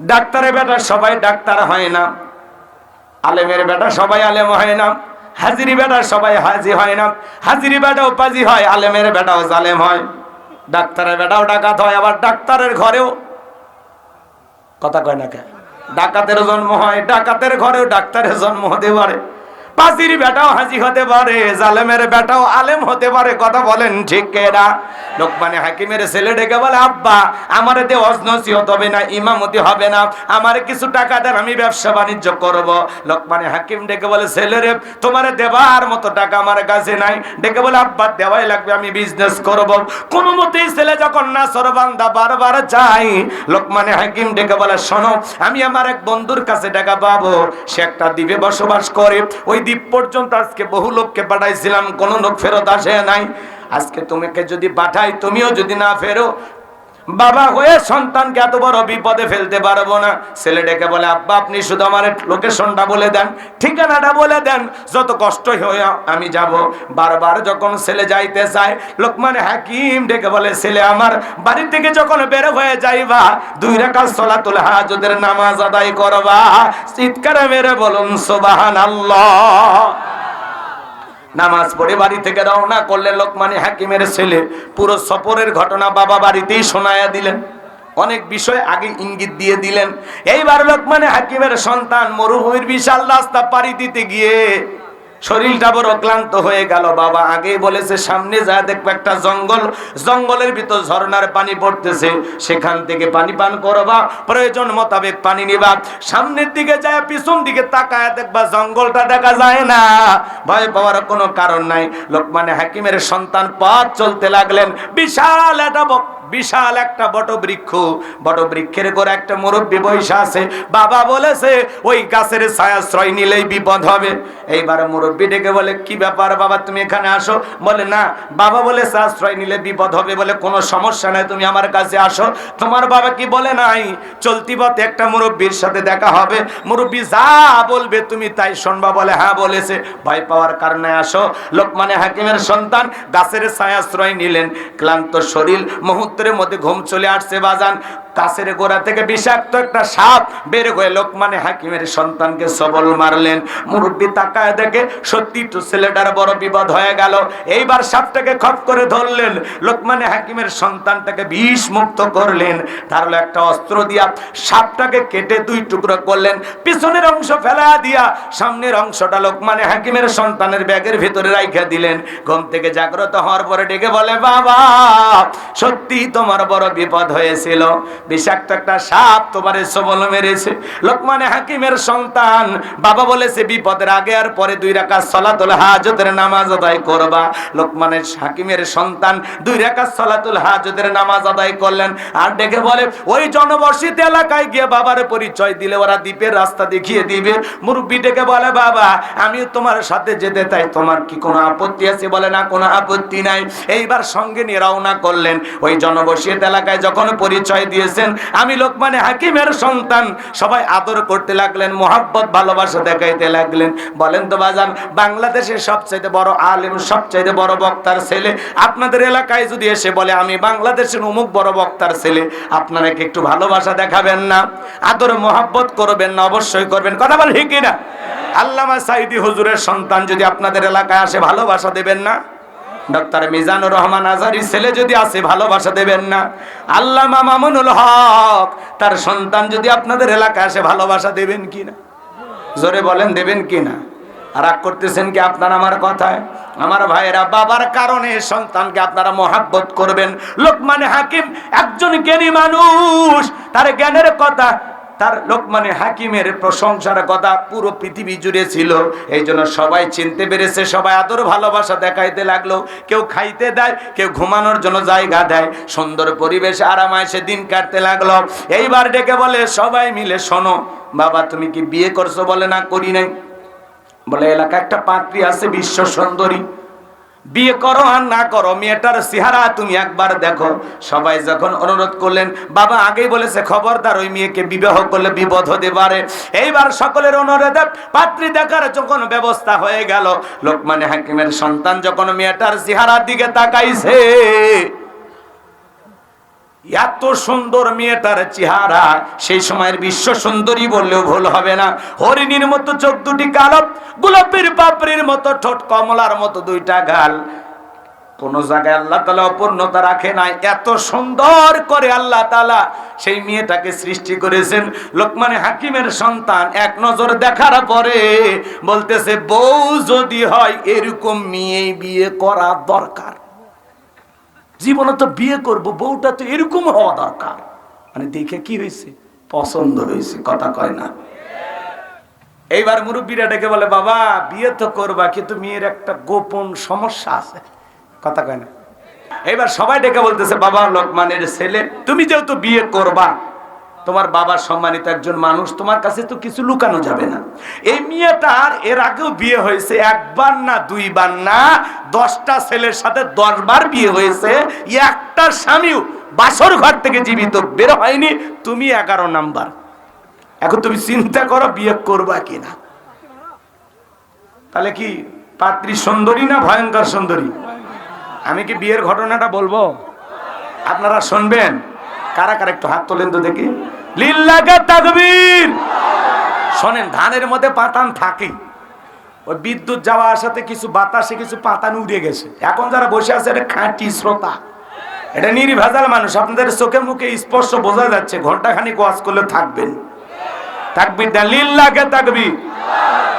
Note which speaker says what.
Speaker 1: ডাক্তারের বেটা সবাই ডাক্তার হয় না। আলেমের বেটা সবাই আলেম হয় না। হাজিরি বেটা সবাই হাজি হয় না। হাজিরি বেটাও পাজি হয়, আলেমের বেটাও জালেম হয়। ডাক্তারের বেটাও ডাকাত হয়, আবার ডাক্তারের ঘরেও। কথা কয় না কে? ডাকাতের জন্ম হয়, ডাকাতের ঘরেও ডাক্তারের জন্ম হতে পারে। পাজির বেটাও হাজি হতে পারে, জালেমের বেটাও আলেম হতে পারে, কথা বলেন ঠিক কেরা লোকমানে হাকিমের ছেলে ডেকে বলে, আব্বা, আমার দে অজনসিহত হবে না, ইমামতি হবে না, আমার কিছু টাকা দেন, আমি ব্যবসা বাণিজ্য করব। লোকমানে হাকিম ডেকে বলে, ছেলে রে, তোমার দেবার মতো টাকা আমার কাছে নাই। ডেকে বলে, আব্বা, দেওয়াই লাগবে, আমি বিজনেস করব। কোন মতেই ছেলে যখন না সরবান্দা বারবার চাই লোকমানে হাকিম ডেকে বলে, শোনো, আমি আমার এক বন্ধুর কাছে টাকা পাবো, সে একটা দ্বীপে বসবাস করে, ওই দ্বীপ পর্যন্ত আজকে বহু লোককে পাঠাইছিলাম, কোন লোক ফেরত আসে নাই। আজকে তোমাকে যদি পাঠাই, তুমিও যদি না ফেরো বাবা হয়ে সন্তানকে এত বড় বিপদে ফেলতে পারব না। ছেলে ডেকে বলে, আব্বা, আপনি শুধু আমার লোকেশনটা বলে দেন। ঠিকানাটা বলে দেন। যত কষ্ট হয়ে আমি যাব। বারবার যখন ছেলে যাইতে চায়, লোকমানে হাকিম ডেকে বলে, ছেলে আমার, বাড়ি থেকে যখন বের হয়ে যাইবা, দুই রেখা সলাতুল হাজদের নামাজ আদায় করবা। চিৎকারে মেরে বলুন সোবাহান আল্লাহ নামাজ পড়ে বাড়ি থেকে রওনা করলে লোকমানি হাকিমের ছেলে পুরো সফরের ঘটনা বাবা বাড়িতেই শোনায়া দিলেন। অনেক বিষয় আগে ইঙ্গিত দিয়ে দিলেন। এইবার লোকমানে হাকিমের সন্তান মরুভূমির বিশাল রাস্তা পাড়ি দিতে গিয়ে শরীরটা বড় ক্লান্ত হয়ে গেল, বাবা আগেই বলেছে, সামনে যা দেখব একটা জঙ্গল, জঙ্গলের ভিতর ঝর্ণার পানি পড়তেছে, সেখান থেকে পানি পান করবা, প্রয়োজন মোতাবেক পানি নিবা, সামনের দিকে যায়, পিছন দিকে তাকায় দেখবা জঙ্গলটা দেখা যায় না, ভয় পাওয়ার কোনো কারণ নাই। লোকমানে হাকিমের সন্তান পথ চলতে লাগলেন, বিশাল একটা বিশাল একটা বট বৃক্ষ বট বৃক্ষের গোড়া একটা মুরব্বী বৈশা আছে। বাবা বলেছে, ওই গাছের ছায়াশ্রয় নিলেই বিপদ হবে। এইবার মুরব্বী ডেকে বলে, কি ব্যাপার বাবা, তুমি এখানে আসো? বলে, না, বাবা বলে আশ্রয় নিলে বিপদ হবে বলে, কোনো সমস্যা নাই, তুমি আমার কাছে আসো। তোমার বাবা কি বলে নাই? চলতি পথে একটা মুরব্বীর সাথে দেখা হবে। মুরব্বী যা বলবে তুমি তাই শুনবা বলে হ্যাঁ বলেছে। ভয় পাওয়ার কারণে আসো। লোকমানে হাকিমের সন্তান গাছের ছায়াশ্রয় নিলেন। ক্লান্ত শরীর মুহূর্তের মধ্যে ঘুম চলে আসছে বাজান। কাছের গোড়া থেকে বিষাক্ত একটা সাপ বের হয়ে লোকমানে হাকিমের সন্তানকে সবল মারলেন। মুরব্বী তাকায় দেখে সত্যি তো ছেলেটার বড় বিপদ হয়ে গেল। এইবার সাপটাকে খপ করে ধরলেন। লোকমানে হাকিমের সন্তানটাকে বিষ মুক্ত করলেন। তাহলে একটা অস্ত্র দিয়া সাপটাকে কেটে দুই টুকরো করলেন। পিছনের অংশ ফেলা দিয়া সামনের অংশটা লোকমানে হাকিমের সন্তানের ব্যাগের ভিতরে রাইখা দিলেন। ঘুম থেকে জাগ্রত হওয়ার পরে ডেকে বলে, বাবা সত্যি তোমার বড় বিপদ হয়েছিল। বিষাক্ত একটা সাপ তোমারে সবল মেরেছে। লোকমানে হাকিমের সন্তান, বাবা বলেছে, বিপদের আগে আর পরে দুই রাকাত সলাতুল হাজতের নামাজ আদায় করবা। লোকমানের হাকিমের সন্তান দুই রাকাত সলাতুল হাজতের নামাজ আদায় করলেন আর ডেকে বলে, ওই জনবসিত এলাকায় গিয়ে বাবার পরিচয় দিলে ওরা দ্বীপের রাস্তা দেখিয়ে দিবে। মুরব্বী ডেকে বলে, বাবা, আমিও তোমার সাথে যেতে চাই, তোমার কি কোনো আপত্তি আছে? বলে, না, কোনো আপত্তি নাই। এইবার সঙ্গে নিয়ে রওনা করলেন। ওই জনবসিত এলাকায় যখন পরিচয় দিয়েছেন আমি লোকমানে হাকিমের সন্তান। সবাই আদর করতে লাগলেন, মোহাব্বত, ভালোবাসা দেখাইতে লাগলেন। বলেন তো বাজান, বাংলাদেশের সবচাইতে বড় আলেম, সবচাইতে বড় বক্তার ছেলে। আপনাদের এলাকায় যদি এসে বলে, আমি বাংলাদেশের অমুক বড় বক্তার ছেলে, আপনারা কি একটু ভালোবাসা দেখাবেন না? আদর, মোহাব্বত করবেন না, অবশ্যই করবেন। কথা বল ঠিক না আল্লামা সাইদি হুজুরের সন্তান যদি আপনাদের এলাকায় আসে, ভালোবাসা দেবেন না? ডক্টর মিজানুর রহমান আজারি ছেলে যদি আসে ভালোবাসা দেবেন না। আল্লামা মামুনুল হক, তার সন্তান যদি আপনাদের এলাকায় আসে, ভালোবাসা দেবেন কি না? জোরে বলেন, দেবেন কি না? রাগ করতেছেন কি আপনার আমার কথায়? আমার ভাইয়েরা, বাবার কারণে সন্তানকে আপনারা মহাব্বত করবেন। লোকমানে হাকিম একজন জ্ঞানী মানুষ, তার জ্ঞানের কথা তার লোকমানে হাকিমের প্রশংসার কথা পুরো পৃথিবী জুড়ে ছিল। এই জন্য সবাই চিনতে পেরেছে, সবাই আদর ভালোবাসা দেখাইতে লাগল। কেউ খাইতে দেয়, কেউ ঘুমানোর জন্য জায়গা দেয়। সুন্দর পরিবেশে আরামায়েসে দিন কাটতে লাগল। এইবার ডেকে বলে, সবাই মিলে শোনো, বাবা তুমি কি বিয়ে করছ বলে না করি নাই? বলে এলাকা একটা পাত্রী আছে, বিশ্ব সুন্দরী। বিয়ে করো আর না করো, মেয়েটার চেহারা তুমি একবার দেখো। সবাই যখন অনুরোধ করলেন, বাবা আগেই বলেছে, খবরদার, ওই মেয়েকে বিবাহ করলে বিপদ হতে পারে। এইবার সকলের অনুরোধে পাত্রী দেখার যখন ব্যবস্থা হয়ে গেল, লোকমানে হাকিমের সন্তান যখন মেয়েটার চেহারার দিকে তাকাইছে এত সুন্দর মেয়েটার চেহারা, সেই সময়ের বিশ্ব সুন্দরী বললেও ভুল হবে না। হরিণীর মতো চোখ দুটি কালো, গোলাপের পাপড়ির মতো ঠোঁট কমলার মতো দুইটা গাল। কোন জায়গায় আল্লাহ তালা অপূর্ণতা রাখে নাই। এত সুন্দর করে আল্লাহ তালা সেই মেয়েটাকে সৃষ্টি করেছেন। লোকমানে হাকিমের সন্তান এক নজর দেখার পরে বলতেছে, বউ যদি হয় এরকম মেয়ে বিয়ে করা দরকার। জীবনে তো বিয়ে করব, বউটা তো এরকম হওয়া দরকার। মানে দেখে কি হয়েছে? পছন্দ হয়েছে, কথা কয় না। এইবার মুরব্বীরা ডেকে বলে, বাবা, বিয়ে তো করবা, কিন্তু মেয়ের একটা গোপন সমস্যা আছে। কথা কয় না। এইবার সবাই ডেকে বলতেছে, বাবা, লোকমানের ছেলে, তুমি যেহেতু বিয়ে করবা তোমার বাবা সম্মানিত একজন মানুষ, তোমার কাছে তো কিছু লুকানো যাবে না। এই মেয়েটার এর আগেও বিয়ে হয়েছে, একবার না দুইবার না, দশটা ছেলের সাথে দশবার বিয়ে হয়েছে, একটা স্বামীও বাসর ঘর থেকে জীবিত, বের হয়নি, তুমি এগারো নাম্বার। এখন তুমি চিন্তা করো, বিয়ে করবা কিনা। তাহলে কি পাত্রী সুন্দরী না ভয়ঙ্কর সুন্দরী? আমি কি বিয়ের ঘটনাটা বলব? আপনারা শুনবেন? কারা কারা একটু হাত তোলেন তো দেখি। লিল্লাকে তাকবীর। শোনেন, ধানের মধ্যে পাতান থাকে। ওই বিদ্যুৎ যাওয়া আসাতে কিছু বাতাসে কিছু পাতান উড়ে গেছে। এখন যারা বসে আছে, এটা খাঁটি শ্রোতা। এটা নির্ভেজাল মানুষ। আপনাদের চোখে মুখে স্পষ্ট বোঝা যাচ্ছে। ঘণ্টা খানিক ওয়াজ করলে থাকবেন। তাকবির না লিল্লাকে তাকবীর।